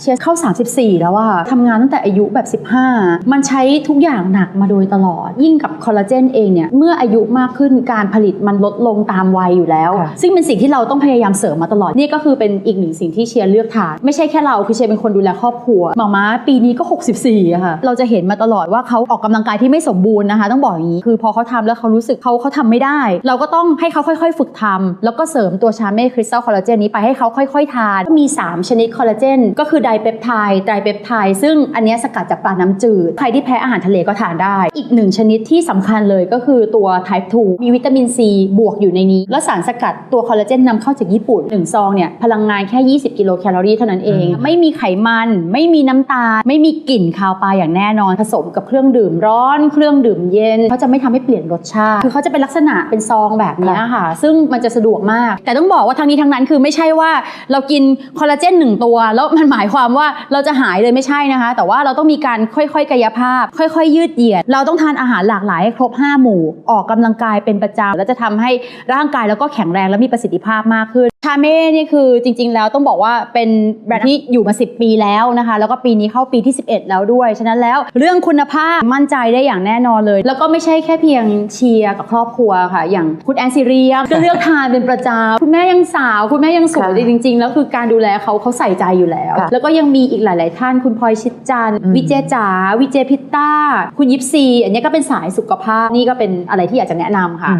เชียร์เข้า 34 แล้วอะทำงานตั้งแต่อายุแบบ 15 มันใช้ทุกอย่างหนักมาโดยตลอด ยิ่งกับคอลลาเจนเองเนี่ย เมื่ออายุมากขึ้นการผลิตมันลดลงตามวัยอยู่แล้วค่ะซึ่งเป็นสิ่งที่เราต้องพยายามเสริมมาตลอด นี่ก็คือเป็นอีกหนึ่งสิ่งที่เชียร์เลือกทาน ไม่ใช่แค่เราคือเชียร์เป็นคนดูแลครอบครัวหมาม้าปีนี้ก็ 64อะค่ะ เราจะเห็นมาตลอดว่าเขาออกกำลังกายที่ไม่สมบูรณ์นะคะ ต้องบอกอย่างนี้ คือพอเขาทำแล้วเขารู้สึกเขาเขาทำไม่ได้ เราก็ต้องให้เขาค่อยๆ ฝึกทำแล้วก็เสริมตัวชาเม่คริสตัลคอลลาเจนนี้ไปให้เขาค่อย ๆ ทาน มี 3 ชนิดคอลลาเจนก็คือไดเปปไทด์ไตรเปปไทด์ซึ่งอันเนี้ยสกัดจากปลาน้ำจืด ใครที่แพ้อาหารทะเลก็ทานได้ อีกหนึ่งชนิดที่สำคัญเลยก็คือตัว type 2 มีวิตามินซีบวกอยู่ในนี้ แล้วสารสกัดตัวคอลลาเจนนำเข้าจากญี่ปุ่นหนึ่งซองเนี่ยพลังงานแค่ 20 กิโลแคลอรี่เท่านั้นเองอืมไม่มีไขมัน ไม่มีน้ำตาล ไม่มีกลิ่นคาวปลาอย่างแน่นอน ผสมกับเครื่องดื่มร้อน เครื่องดื่มเย็นเขาจะไม่ทำให้เปลี่ยนรสชาติ คือเขาจะเป็นลักษณะเป็นซองแบบเนี้ยค่ะ ซึ่งมันจะสะดวกมาก แต่ต้องบอกว่าทั้งนี้ทั้งนั้นคือไม่ใช่ว่าเรากินคอลลาเจนหนึ่งตัว แล้วมันหมายความว่าเราจะหายเลยไม่ใช่นะคะ แต่ว่าเราต้องมีการค่อยๆ กายภาพ ค่อย ๆ ยืดเหยียด เราต้องทานอาหารหลากหลายให้ครบ 5 หมู่ ออกกำลังกายเป็นประจำแล้วจะทำให้ร่างกายแล้วก็แข็งแรงและมีประสิทธิภาพมากขึ้น ชาเม่นี่คือจริง ๆ แล้วต้องบอกว่าเป็นแบรนด์ที่อยู่มา 10 ปีแล้วนะคะ แล้วก็ปีนี้เข้าปีที่ 11 แล้วด้วย ฉะนั้นแล้วเรื่องคุณภาพมั่นใจได้อย่างแน่นอนเลย แล้วก็ไม่ใช่แค่เพียงเชียร์กับครอบครัวค่ะ อย่างคุณแอนซิเรียก็เลือกทานเป็นประจำคุณแม่ยังสาว คุณแม่ยังสวยค่ะจริง ๆ แล้วคือการดูแลเขาเขาใส่ใจอยู่แล้วค่ะแล้วก็ยังมีอีกหลาย ๆ ท่านคุณพลอยชิดจันทร์อืมวิเจจ๋าวิเจพิตต้าคุณยิปซีอันนี้ก็เป็นสายสุขภาพนี่ก็เป็นอะไรที่อยากจะแนะนำค่ะ